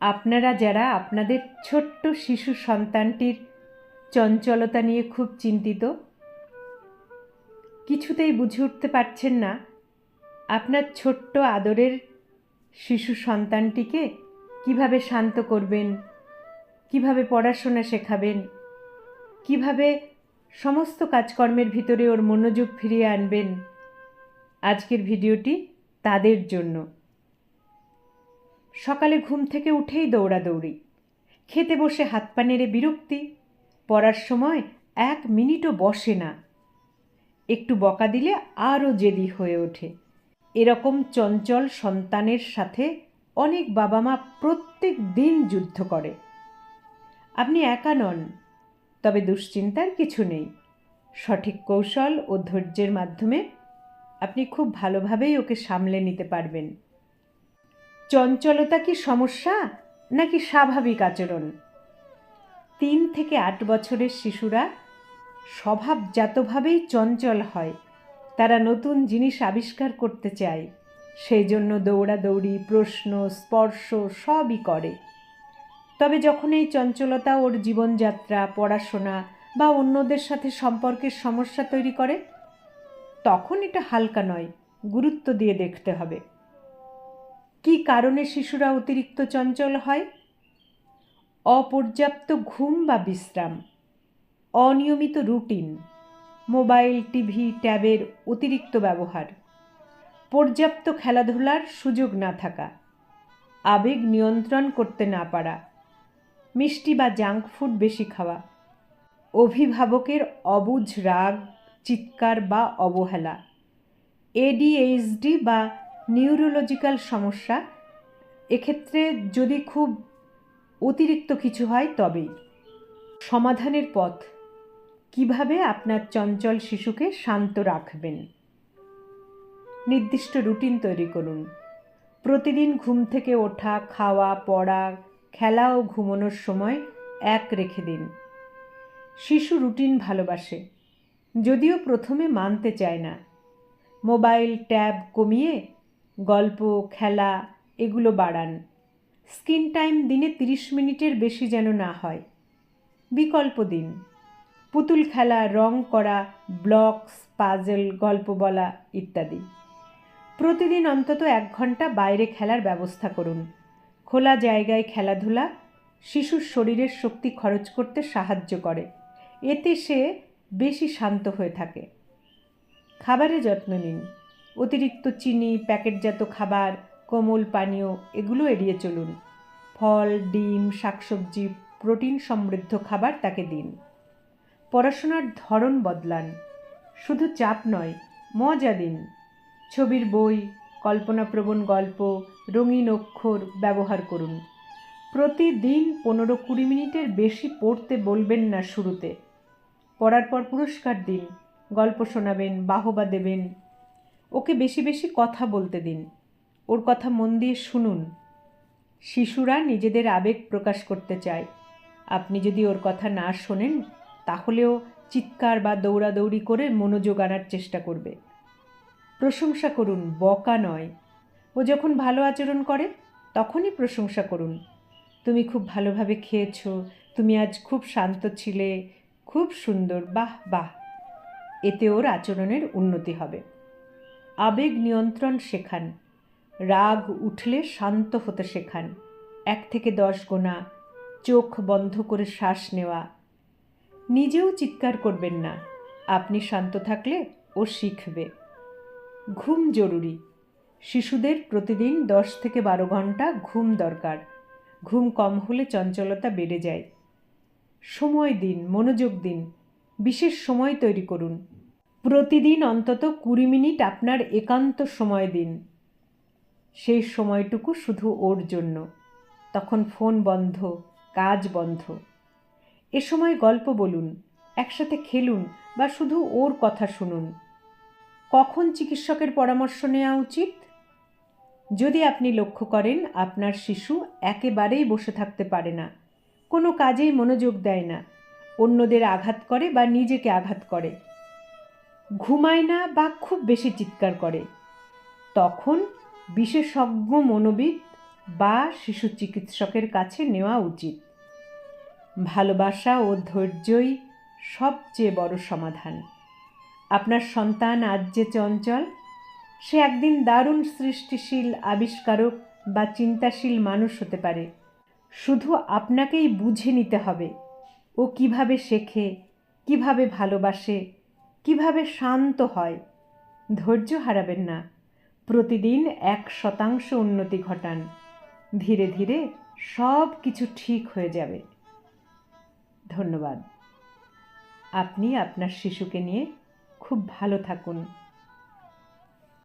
আপনারা যারা আপনাদের ছোট্ট শিশু সন্তানটির চঞ্চলতা নিয়ে খুব চিন্তিত, কিছুতেই বুঝে উঠতে পারছেন না, আপনার ছোট্ট আদরের শিশু সন্তানটিকে কীভাবে শান্ত করবেন, কীভাবে পড়াশোনা শেখাবেন, কীভাবে সমস্ত কাজকর্মের ভিতরে ওর মনোযোগ ফিরিয়ে আনবেন, আজকের ভিডিওটি তাদের জন্য। সকালে ঘুম থেকে উঠেই দৌড়াদৌড়ি। খেতে বসে হাত পা নেড়ে বিরক্তি, পড়ার সময় এক মিনিটও বসে না। একটু বকা দিলে আরও জেদি হয়ে ওঠে। এরকম চঞ্চল সন্তানের সাথে অনেক বাবা মা প্রত্যেক দিন যুদ্ধ করে। আপনি একা নন, তবে দুশ্চিন্তার কিছু নেই। সঠিক কৌশল ও ধৈর্যের মাধ্যমে আপনি খুব ভালোভাবেই ওকে সামলে নিতে পারবেন। চঞ্চলতা কি সমস্যা নাকি স্বাভাবিক আচরণ? তিন থেকে আট বছরের শিশুরা স্বভাবজাতভাবেই চঞ্চল হয়। তারা নতুন জিনিস আবিষ্কার করতে চায়। সেই জন্য দৌড়াদৌড়ি, প্রশ্ন, স্পর্শ সবই করে। তবে যখন এই চঞ্চলতা ওর জীবনযাত্রা, পড়াশোনা বা অন্যদের সাথে সম্পর্কের সমস্যা তৈরি করে, তখন এটা হালকা নয়, গুরুত্ব দিয়ে দেখতে হবে। কি কারণে শিশুরা অতিরিক্ত চঞ্চল হয়? অপর্যাপ্ত ঘুম বা বিশ্রাম? অনিয়মিত রুটিন? মোবাইল, টিভি, ট্যাবের অতিরিক্ত ব্যবহার? পর্যাপ্ত খেলাধুলার সুযোগ না থাকা? আবেগ নিয়ন্ত্রণ করতে না পারা? মিষ্টি বা জাঙ্ক ফুড বেশি খাওয়া? অভিভাবকের অবুঝ রাগ, চিৎকার বা অবহেলা? এডিএইচডি বা নিউরোলজিক্যাল সমস্যা, এক্ষেত্রে যদি খুব অতিরিক্ত কিছু হয় তবেই। সমাধানের পথ, কীভাবে আপনার চঞ্চল শিশুকে শান্ত রাখবেন? নির্দিষ্ট রুটিন তৈরি করুন। প্রতিদিন ঘুম থেকে ওঠা, খাওয়া, পড়া, খেলা ও ঘুমানোর সময় এক রেখে দিন। শিশু রুটিন ভালোবাসে, যদিও প্রথমে মানতে চায় না। মোবাইল, ট্যাব কমিয়ে গল্প, খেলা এগুলো বাড়ান। স্ক্রিন টাইম দিনে তিরিশ মিনিটের বেশি যেন না হয়। বিকল্প দিন। পুতুল খেলা, রং করা, ব্লকস, পাজল, গল্প বলা ইত্যাদি। প্রতিদিন অন্তত এক ঘণ্টা বাইরে খেলার ব্যবস্থা করুন। খোলা জায়গায় খেলাধুলা শিশুর শরীরের শক্তি খরচ করতে সাহায্য করে। এতে সে বেশি শান্ত হয়ে থাকে। খাবারে যত্ন নিন। অতিরিক্ত চিনি, প্যাকেটজাত খাবার, কোমল পানীয়, এগুলো এড়িয়ে চলুন। ফল, ডিম, শাকসবজি, প্রোটিন সমৃদ্ধ খাবার তাকে দিন। পড়াশোনার ধরন বদলান। শুধু চাপ নয়, মজা দিন। ছবির বই, কল্পনাপ্রবণ গল্প, রঙিন অক্ষর ব্যবহার করুন। প্রতিদিন পনেরো কুড়ি মিনিটের বেশি পড়তে বলবেন না শুরুতে। পড়ার পর পুরস্কার দিন, গল্প শোনাবেন, বাহবা দেবেন ওকে বেশি বেশি কথা বলতে দিন। ওর কথা মন দিয়ে শুনুন। শিশুরা নিজেদের আবেগ প্রকাশ করতে চায়। আপনি যদি ওর কথা না শোনেন তাহলেও চিৎকার বা দৌড়াদৌড়ি করে মনোযোগ আনার চেষ্টা করবে। প্রশংসা করুন, বকা নয়। ও যখন ভালো আচরণ করে, তখনই প্রশংসা করুন। তুমি খুব ভালোভাবে খেয়েছো, তুমি আজ খুব শান্ত ছিলে, খুব সুন্দর, বাহ বাহ। এতে ওর আচরণের উন্নতি হবে। আবেগ নিয়ন্ত্রণ শেখান। রাগ উঠলে শান্ত হতে শেখান। এক থেকে দশ গোনা, চোখ বন্ধ করে শ্বাস নেওয়া। নিজেও চিৎকার করবেন না। আপনি শান্ত থাকলে ও শিখবে। ঘুম জরুরি। শিশুদের প্রতিদিন দশ থেকে বারো ঘণ্টা ঘুম দরকার। ঘুম কম হলে চঞ্চলতা বেড়ে যায়। সময় দিন, মনোযোগ দিন। বিশেষ সময় তৈরি করুন। প্রতিদিন অন্তত কুড়ি মিনিট আপনার একান্ত সময় দিন। সেই সময়টুকু শুধু ওর জন্য। তখন ফোন বন্ধ, কাজ বন্ধ। এ সময় গল্প বলুন, একসাথে খেলুন বা শুধু ওর কথা শুনুন। কখন চিকিৎসকের পরামর্শ নেওয়া উচিত? যদি আপনি লক্ষ্য করেন, আপনার শিশু একেবারেই বসে থাকতে পারে না। কোনো কাজেই মনোযোগ দেয় না। অন্যদের আঘাত করে বা নিজেকে আঘাত করে। ঘুমায় না বা খুব বেশি চিৎকার করে। তখন বিশেষজ্ঞ মনোবিদ বা শিশু চিকিৎসকের কাছে নেওয়া উচিত। ভালোবাসা ও ধৈর্যই সবচেয়ে বড় সমাধান। আপনার সন্তান আজ যে চঞ্চল, সে একদিন দারুণ সৃষ্টিশীল, আবিষ্কারক বা চিন্তাশীল মানুষ হতে পারে। শুধু আপনাকেই বুঝে নিতে হবে ও কীভাবে শেখে, কীভাবে ভালোবাসে কীভাবে শান্ত হয়? ধৈর্য হারাবেন না। প্রতিদিন এক শতাংশ উন্নতি ঘটান। ধীরে ধীরে সব কিছু ঠিক হয়ে যাবে। ধন্যবাদ। আপনি আপনার শিশুকে নিয়ে খুব ভালো থাকুন।